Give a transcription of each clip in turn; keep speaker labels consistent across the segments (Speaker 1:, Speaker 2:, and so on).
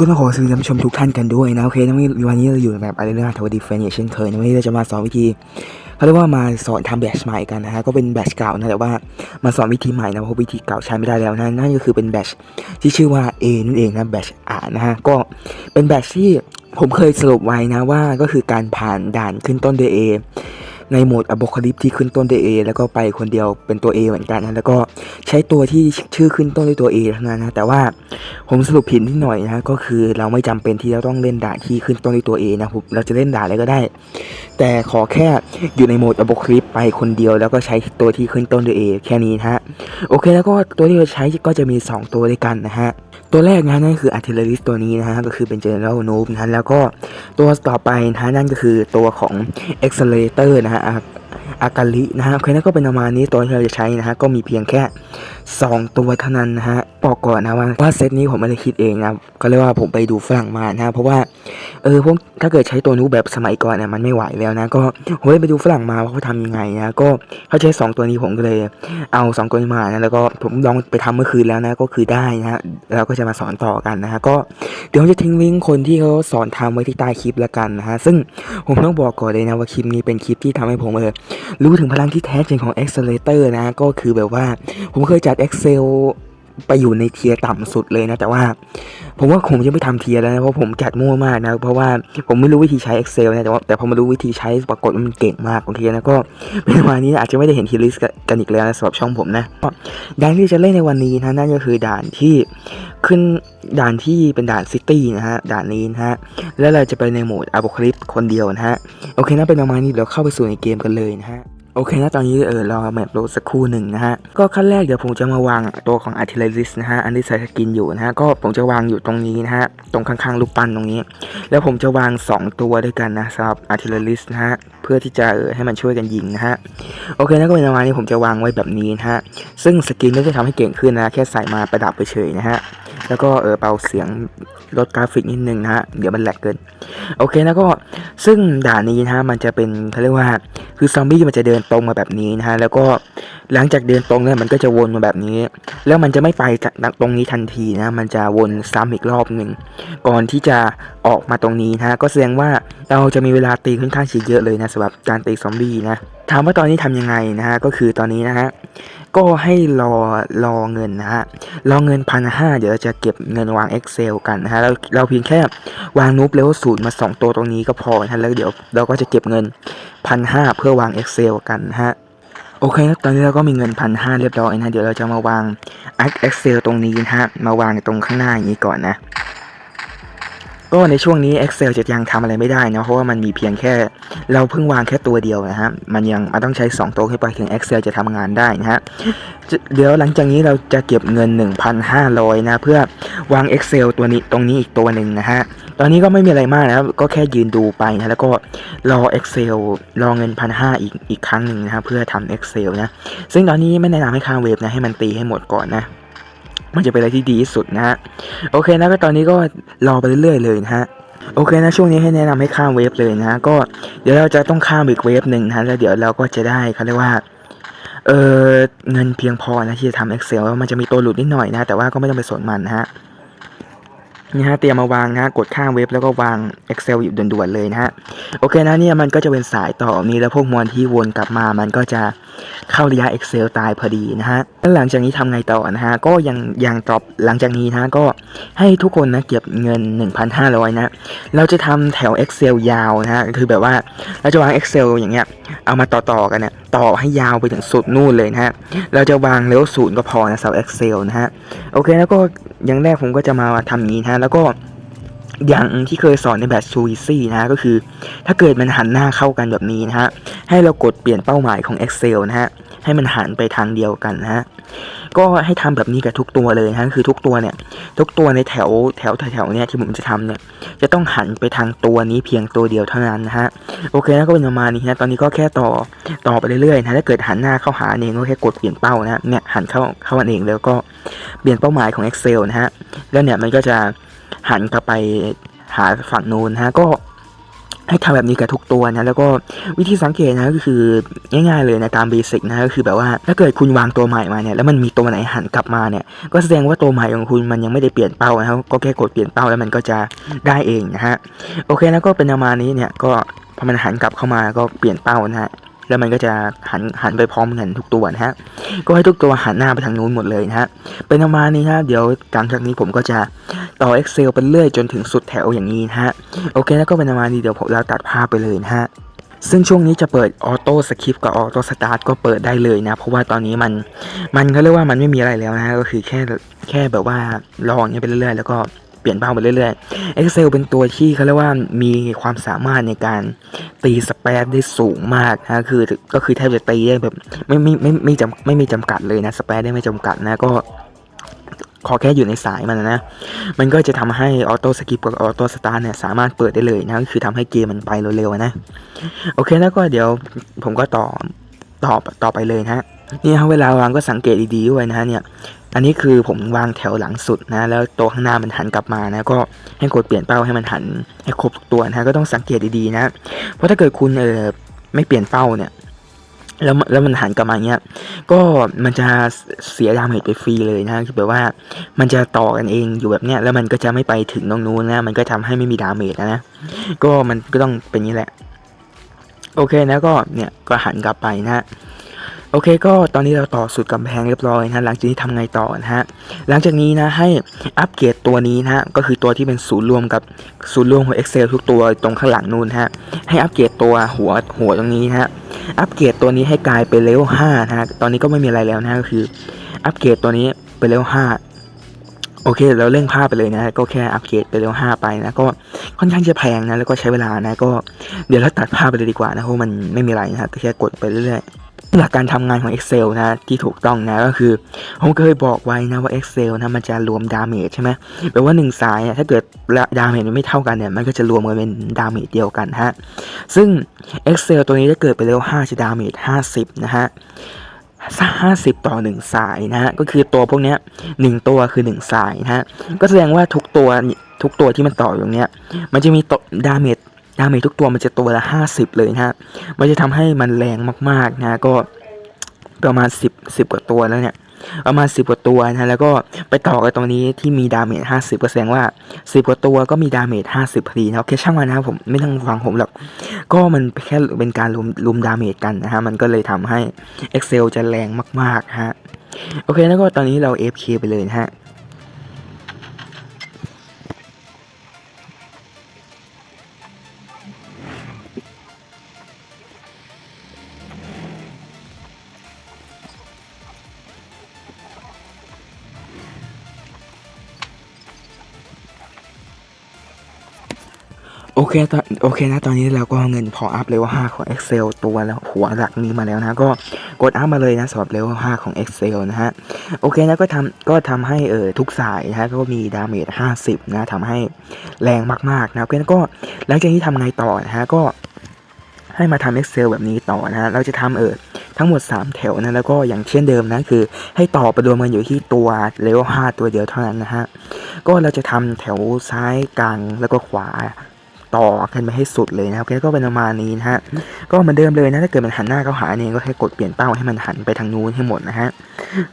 Speaker 1: ก็ต้องขอสวัสดีท่านผู้ชมทุกท่านกันด้วยนะโอเคนะวันนี้เราอยู่แบบอะไรเรื่องทวดีเฟนอย่างเช่นเคยนะวันนี้เราจะมาสอนวิธีเขาเรียกว่ามาสอนทำแบชใหม่กันนะฮะก็เป็นแบชเก่านะแต่ว่ามาสอนวิธีใหม่นะเพราะวิธีเก่าใช้ไม่ได้แล้วนะนั่นก็คือเป็นแบชที่ชื่อว่า A นั่นเองนะแบชอ่านนะฮะก็เป็นแบชที่ผมเคยสรุปไว้นะว่าก็คือการผ่านด่านขึ้นต้นด้วย A ในโหมดอ b บคลิปที่ขึ้นต้นด้วย A แล้วก็ไปคนเดียวเป็นตัว A เหมือนกันนะแล้วก็ใช้ตัวที่ชื่อขึ้นต้นด้วยตัว A เท่านั้นนะแต่ว่าผมสรุปผิดนิดหน่อยนะก็คือเราไม่จำเป็นที่จะต้องเล่นด่านที่ขึ้นต้นด้วยตัว A นะผมเราจะเล่นด่านอะไรก็ได้ แต่ขอแค่อยู่ในโหมดอ b บคลิปไปคนเดียว แล้วก็ใช้ตัวที่ขึ้นต้นด้วย A แค่นี้นะฮะโอเคแล้วก็ตัวที่เราใช้ก็จะมี 2 ตัวด้วยกันนะฮะตัวแรกนะนั่นคือ artillerist ตัวนี้นะฮะก็คือเป็น general noob นะแล้วก็ตัวต่อไปนะฮะนั่นก็คือตัวของ accelerator นะฮะอากาลินะฮะโอเคนั่นก็เป็นประมาณนี้ตัวที่เราจะใช้นะฮะก็มีเพียงแค่ 2 ตัวเท่านั้นนะฮะบอกก่อนนะว่าว่าเซตนี้ผมไม่ได้คิดเองนะก็เรียกว่าผมไปดูฝรั่งมานะฮะเพราะว่า เออพวกถ้าเกิดใช้ตัวนู้นแบบสมัยก่อนเนี่ยมันไม่ไหวแล้วนะ ก็ผมเลยไปดูฝรั่งมาว่าเขาทำยังไงนะก็เขาใช้ 2 ตัวนี้ผมก็เลย เอา 2 ตัวนี้มานะแล้วก็ผมลองไปทำเมื่อคืนแล้วนะก็คือได้นะฮะแล้วก็จะมาสอนต่อกันนะฮะก็เดี๋ยวจะทิ้งลิงก์คนที่เขาสอนทำไว้ที่ใต้คลิปแล้วกันนะฮะซึ่งผมต้องบอกก่อนเลยนะว่าคลิปนี้เป็นคลิปที่ทำให้ผมเออรู้ถึงพลังที่แท้จริงของ Accelerator นะก็คือแบบว่าผมเคยจัด Excel ไปอยู่ในเทียต่ำสุดเลยนะ แต่ว่า ผมว่าผมจะไม่ทำเทียแล้วนะเพราะผมจัดมั่วมากนะ เพราะว่าผมไม่รู้วิธีใช้ Excel นะแต่ว่าแต่พอมารู้วิธีใช้ปรากฏว่ามันเก่งมากโอเคนะก็เป็นวันนี้อาจจะไม่ได้เห็นทีลิสกันอีกแล้วนะสำหรับช่องผมนะด่านที่จะเล่นในวันนี้นะนั่นก็คือด่านที่ขึ้นด่านที่เป็นด่านซิตี้นะฮะด่านนี้นะฮะแล้วเราจะไปในโหมดอาบคลิปคนเดียวนะฮะโอเคนะเป็นประมาณนี้เดี๋ยวเข้าไปสู่ในเกมกันเลยนะฮะ โอเคนะตอนนี้เออรอแมปโหลดสักครู่หนึ่งนะฮะ ก็ขั้นแรกเดี๋ยวผมจะมาวางตัวของ artillerist นะฮะ อันที่ใส่สกินอยู่นะฮะ ก็ผมจะวางอยู่ตรงนี้นะฮะ ตรงข้างๆลูกปั้นตรงนี้ แล้วผมจะวาง 2 ตัวด้วยกันนะสำหรับ artillerist นะฮะ เพื่อที่จะเออให้มันช่วยกันยิงนะฮะ โอเคนะก็เป็นประมาณนี้ผมจะวางไว้แบบนี้นะฮะ ซึ่งสกินไม่ได้ทำให้เก่งขึ้นนะ แค่ใส่มาประดับไปเฉยนะฮะ แล้วก็เออเบาเสียงลดกราฟิกนิดนึงนะฮะเดี๋ยวมันแหลกเกิน โอเคนะก็ซึ่งด่านนี้นะฮะมันจะเป็นเขาเรียกว่า คือซอมบี้มันจะเดินตรงมาแบบนี้นะฮะแล้วก็หลังจากเดินตรงเนี่ยมันก็จะวนมาแบบนี้ แล้วมันจะไม่ไปจากตรงนี้ทันทีนะมันจะวนซ้ำอีกรอบหนึ่งก่อนที่จะออกมาตรงนี้นะฮะก็แสดงว่าเราจะมีเวลาตีค่อนข้างเยอะเลยนะสำหรับการตีซอมบี้นะถามว่าตอนนี้ทำยังไงนะฮะก็คือตอนนี้นะฮะ ก็ให้รอรอเงินนะฮะรอเงินพันห้าเดี๋ยวเราจะเก็บเงินวาง Excel กันนะฮะเราเราเพียงแค่วางนูบเลเวลศูนย์มา 2 ตัวตรงนี้ก็พอนะแล้วเดี๋ยวเราก็จะเก็บเงินพันห้าเพื่อวาง Excel กันนะฮะโอเคครับตอนนี้เราก็มีเงินพันห้าเรียบร้อยนะ เดี๋ยวเราจะมาวาง Excel ตรงนี้นะฮะมาวางตรงข้างหน้าอย่างนี้ก่อนนะ ก็ในช่วงนี้ Excel จะยังทำอะไรไม่ได้นะเพราะว่ามันมีเพียงแค่ เราเพิ่งวางแค่ตัวเดียวนะฮะมันยังมันต้องใช้ 2 ตัวขึ้นไปถึง Excel จะทำงานได้นะฮะเดี๋ยวหลังจากนี้เราจะเก็บเงิน 1,500 นะ เพื่อวาง Excel ตัวนี้ตรงนี้อีกตัวหนึ่งนะฮะตอนนี้ก็ไม่มีอะไรมากนะครับก็แค่ยืนดูไปนะแล้วก็รอ Excel รอเงิน 1,500 อีกอีกครั้งหนึ่งนะครับเพื่อทำ Excel นะซึ่งตอนนี้ไม่แนะนำให้ข้ามเวฟนะให้มันตีให้หมดก่อนนะ มันจะเป็นอะไรที่ดีที่สุดนะฮะโอเคนะก็ตอนนี้ก็รอไปเรื่อยๆเลยนะฮะโอเคนะช่วงนี้ให้แนะนำให้ข้ามเวฟเลยนะก็เดี๋ยวเราจะต้องข้ามอีกเวฟหนึ่งนะแล้วเดี๋ยวเราก็จะได้เขาเรียกว่าเออเงินเพียงพอนะที่จะทำ Excel แล้วมันจะมีตัวหลุดนิดหน่อยนะ แต่ว่าก็ไม่ต้องไปสนมันนะฮะ นี่ฮะเตรียมมาวางนะกดข้ามเว็บแล้วก็วาง Excel อยู่ด่วนๆเลยนะฮะโอเคนะเนี่ยมันก็จะเป็นสายต่อมีแล้วพวกมวลที่วนกลับมา มันก็จะเข้าระยะ Excel ตายพอดีนะฮะแล้วหลังจากนี้ทำไงต่อนะฮะก็ยังยังตอบหลังจากนี้นะก็ให้ทุกคนนะเก็บเงิน 1,500 นะเราจะทำแถว Excel ยาวนะฮะคือแบบว่าเราจะวาง Excel อย่างเงี้ยเอามาต่อๆกันเนี่ยต่อให้ยาวไปถึงสุดนู่นเลยนะฮะเราจะวางเลเวลศูนย์ก็พอนะสำหรับ Excel นะฮะโอเคแล้วก็ อย่างแรกผมก็จะมาทำอย่างนี้นะแล้วก็อย่างที่เคยสอนในแบบซูวิซี่นะฮะก็คือ ถ้าเกิดมันหันหน้าเข้ากันแบบนี้นะฮะให้เรากดเปลี่ยนเป้าหมายของ Excel นะฮะ ให้มันหันไปทางเดียวกันนะฮะก็ให้ทำแบบนี้กับทุกตัวเลยนะฮะคือทุกตัวเนี่ย ทุกตัวในแถวแถวแถวเนี่ยที่ผมจะทำเนี่ย จะต้องหันไปทางตัวนี้เพียงตัวเดียวเท่านั้นนะฮะโอเคแล้วก็เป็นประมาณนี้นะตอนนี้ก็แค่ต่อต่อไปเรื่อยๆนะถ้าเกิดหันหน้าเข้าหาเองก็แค่กดเปลี่ยนเป้านะฮะเนี่ยหันเข้าเข้าอันเองแล้วก็เปลี่ยนเป้าหมายของ Excel นะฮะแล้วเนี่ยมันก็จะหันกลับไปหาฝั่งนู้นนะฮะก็ ให้ทำแบบนี้กับทุกตัวนะแล้วก็วิธีสังเกตนะก็คือง่ายๆเลยนะตามเบสิกนะก็คือแบบว่าถ้าเกิดคุณวางตัวใหม่มาเนี่ยแล้วมันมีตัวไหนหันกลับมาเนี่ยก็แสดงว่าตัวใหม่ของคุณมันยังไม่ได้เปลี่ยนเป้านะครับก็แค่กดเปลี่ยนเป้าแล้วมันก็จะได้เองนะฮะโอเคแล้วก็เป็นประมาณนี้เนี่ยก็พอมันหันกลับเข้ามาก็เปลี่ยนเป้านะฮะ แล้วมันก็จะหันหันไปพร้อมกันทุกตัวนะฮะ ก็ให้ทุกตัวหันหน้าไปทางนู้นหมดเลยนะฮะ เป็นประมาณนี้นะเดี๋ยวหลังจากนี้ผมก็จะต่อ Excel ไปเรื่อยจนถึงสุดแถวอย่างนี้นะฮะ โอเคแล้วก็เป็นประมาณนี้เดี๋ยวผมเราตัดภาพไปเลยนะฮะซึ่งช่วงนี้จะเปิดออโต้สคริปกับออโต้สตาร์ทก็เปิดได้เลยนะ เพราะว่าตอนนี้มันมันเขาเรียกว่ามันไม่มีอะไรแล้วนะ ก็คือแค่แค่แบบว่าลองอย่างเงี้ยไปเรื่อยๆ แล้วก็ ลี่ยนเป้าไปเรื่อยๆ Excel เป็นตัวที่เขาเรียกว่ามีความสามารถในการตีสเปซได้สูงมากนะคือก็คือแทบจะตีได้แบบไม่ไม่ไม่ไม่จำไม่มีจำกัดเลยนะสเปซได้ไม่จำกัดนะก็ขอแค่อยู่ในสายมันนะ มันก็จะทำให้ออโต้สกิปกับออโต้สตาร์เนี่ยสามารถเปิดได้เลยนะ ก็คือทำให้เกมมันไปเร็วๆนะ โอเคแล้วก็เดี๋ยวผมก็ต่อต่อต่อไปเลยนะฮะนี่ฮะเวลาวางก็สังเกตดีๆด้วยนะฮะเนี่ย อันนี้คือผมวางแถวหลังสุดนะ แล้วตัวข้างหน้ามันหันกลับมานะก็ให้กดเปลี่ยนเป้าให้มันหันให้ครบตัวนะก็ต้องสังเกตดีๆนะ เพราะถ้าเกิดคุณเออไม่เปลี่ยนเป้าเนี่ยแล้วแล้วมันหันกลับมาเงี้ย ก็มันจะเสียดาเมจไปฟรีเลยนะคือแบบว่ามันจะต่อกันเองอยู่แบบเนี้ยแล้วมันก็จะไม่ไปถึงตรงนู้นนะ มันก็ทำให้ไม่มีดาเมจนะนะ ก็มันก็ต้องเป็นอย่างนี้แหละ โอเคนะก็เนี่ยก็หันกลับไปนะ โอเคก็ตอนนี้เราต่อสุดกำแพงเรียบร้อยนะหลังจากนี้ทำไงต่อนะฮะหลังจากนี้นะให้อัปเกรดตัวนี้นะฮะก็คือตัวที่เป็นศูนย์รวมกับศูนย์รวมของ Excel ทุกตัวตรงข้างหลังนู่นฮะให้อัปเกรดตัวหัวหัวตรงนี้ฮะอัปเกรดตัวนี้ให้กลายเป็นเลเวล5นะฮะตอนนี้ก็ไม่มีอะไรแล้วนะก็คืออัปเกรดตัวนี้เป็นเลเวล5โอเคเราเร่งภาพไปเลยนะ ก็แค่อัปเกรดเป็นเลเวล5ไปนะ ก็ค่อนข้างจะแพงนะ แล้วก็ใช้เวลานะ ก็เดี๋ยวเราตัดภาพไปเลยดีกว่านะ เพราะมันไม่มีอะไรนะฮะแค่กดไปเรื่อยๆ หลักการทำงานของ Excel นะที่ถูกต้องนะก็คือผมเคยบอกไว้นะว่า Excel นะมันจะรวมดาเมจใช่ไหมแปลว่าหนึ่งสายอะถ้าเกิดดาเมจมันไม่เท่ากันเนี่ยมันก็จะรวมกันเป็นดาเมจเดียวกันฮะซึ่ง Excel ตัวนี้ถ้าเกิดไปเลเวล5จะดาเมจ50 นะฮะ50ต่อ1สายนะฮะก็คือตัวพวกเนี้ย1ตัวคือ1สายนะฮะก็แสดงว่าทุกตัวทุกตัวที่มันต่ออยู่เนี้ยมันจะมีตดาเมจ ดาเมจทุกตัวมันจะตัวละ 50 เลยนะฮะ มันจะทำให้มันแรงมากๆนะ ก็ประมาณ 10 10 กว่าตัวแล้วเนี่ย ประมาณ 10 กว่าตัวนะ แล้วก็ไปต่อกับตรงนี้ที่มีดาเมจ50ก็แสดงว่า 10 กว่าตัวก็มีดาเมจ50พอดีนะโอเคช่างมันนะครับผมไม่ต้องฟังผมหรอก ก็มันแค่เป็นการรวมรวมดาเมจกันนะฮะ มันก็เลยทำให้ Excel จะแรงมากๆฮะ โอเค แล้วก็ตอนนี้เรา FK ไปเลยนะฮะ เคตอนโอเคนะตอนนี้เราก็เงินพออัพเลเวล5ของ Excel ตัวแล้วหัวหลักนี้มาแล้วนะก็กดอัพมาเลยนะสำหรับเลเวล5ของ Excel นะฮะโอเคนะก็ทำก็ทำให้เออทุกสายนะฮะก็มีดาเมจ50นะทำให้แรงมากๆนะโอเคแล้วก็หลังจากนี้ทำไงต่อนะฮะก็ให้มาทำ Excel แบบนี้ต่อนะฮะเราจะทำเออทั้งหมด 3 แถวนะแล้วก็อย่างเช่นเดิมนะคือ ให้ต่อไปรวมกันอยู่ที่ตัวเลเวล5ตัวเดียวเท่านั้นนะฮะก็เราจะทำแถวซ้ายกลางแล้วก็ขวา ต่อกันไปให้สุดเลยนะครับโอเคก็เป็นประมาณนี้นะฮะก็เหมือนเดิมเลยนะถ้าเกิดมันหันหน้าเข้าหาเนี่ยก็แค่กดเปลี่ยนเป้าให้มันหันไปทางนู้นให้หมดนะฮะ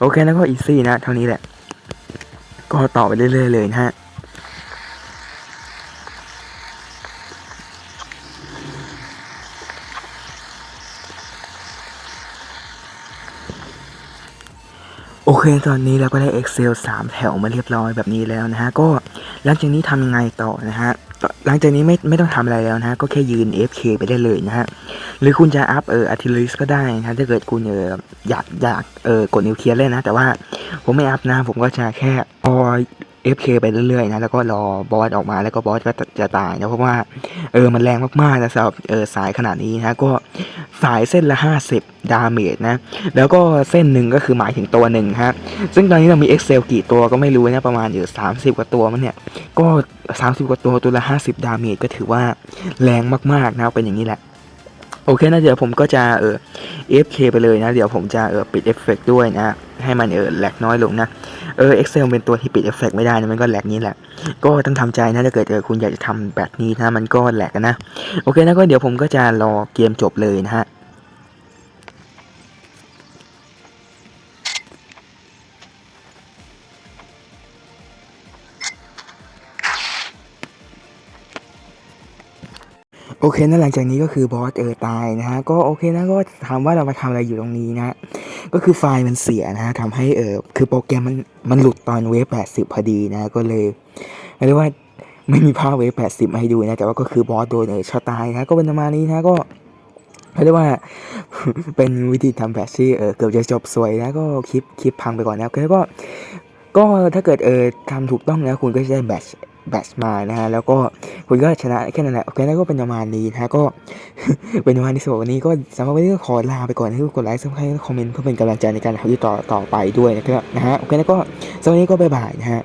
Speaker 1: โอเคแล้วก็อีซี่นะเท่านี้แหละ ก็ต่อไปเรื่อยๆเลยนะฮะโอเค ตอนนี้เราก็ได้ Excel 3 แถวมาเรียบร้อยแบบนี้แล้วนะฮะ ก็หลังจากนี้ทำยังไงต่อนะฮะ หลังจากนี้ไม่ไม่ต้องทำอะไรแล้วนะ ก็แค่ยืน FK ไปได้เลยนะฮะ หรือคุณจะอัพเออ artillery ก็ได้นะถ้าเกิดคุณเอออยากอยากเออกดนิวเคลียร์เล่นนะ แต่ว่าผมไม่อัพนะ ผมก็จะแค่พอ FK ไปเรื่อยๆนะแล้วก็รอบอสออกมาแล้วก็บอสก็จะตายนะเพราะว่าเออมันแรงมากๆนะสำหรับเออสายขนาดนี้นะก็สายเส้นละ 50 ดาเมจนะแล้วก็เส้นหนึ่งก็คือหมายถึงตัวหนึ่งฮะซึ่งตอนนี้เรามี Excel กี่ตัวก็ไม่รู้นะประมาณอยู่30 กว่าตัวมันเนี่ยก็ 30 กว่าตัวตัวละ 50 ดาเมจก็ถือว่าแรงมากๆนะเป็นอย่างนี้แหละ โอเคนะเดี๋ยวผมก็จะเออ FK ไปเลยนะ เดี๋ยวผมจะเออปิดเอฟเฟกด้วยนะ ให้มันเออแหลกน้อยลงนะ เออ Excel เป็นตัวที่ปิดเอฟเฟกไม่ได้นะมันก็แหลกนี้แหละ ก็ต้องทำใจนะถ้าเกิดเออคุณอยากจะทำแบบนี้นะมันก็แหลกนะ โอเคนะก็เดี๋ยวผมก็จะรอเกมจบเลยนะฮะ โอเคนะหลังจากนี้ก็คือบอสเออตายนะฮะก็โอเคนะก็ถามว่าเรามาทำอะไรอยู่ตรงนี้นะ ก็คือไฟล์มันเสียนะฮะทำให้เออคือโปรแกรมมันมันหลุดตอนเวฟ80พอดีนะก็เลยเรียกว่าไม่มีภาพเวฟ80มาให้ดูนะแต่ว่าก็คือบอสโดนเออช็อตตายนะก็เป็นประมาณนี้นะก็เรียกว่าเป็นวิธีทำแบตที่เออเกือบจะจบสวยนะก็คลิปคลิปพังไปก่อนนะแล้วก็ก็ถ้าเกิดเออทำถูกต้องแล้วคุณก็จะได้แบต แบทมานะฮะแล้วก็คุณก็ชนะแค่นั้นแหละโอเคแล้วก็เป็นประมาณนี้นะฮะก็เป็นประมาณนี้สำหรับวันนี้ก็สำหรับวันนี้ก็ขอลาไปก่อนให้ทุกคนกดไลค์ซับสไครต์คอมเมนต์เพื่อเป็นกำลังใจในการทำที่ต่อต่อไปด้วยนะครับนะฮะโอเคแล้วก็สำหรับวันนี้ก็บ๊ายบายนะฮะ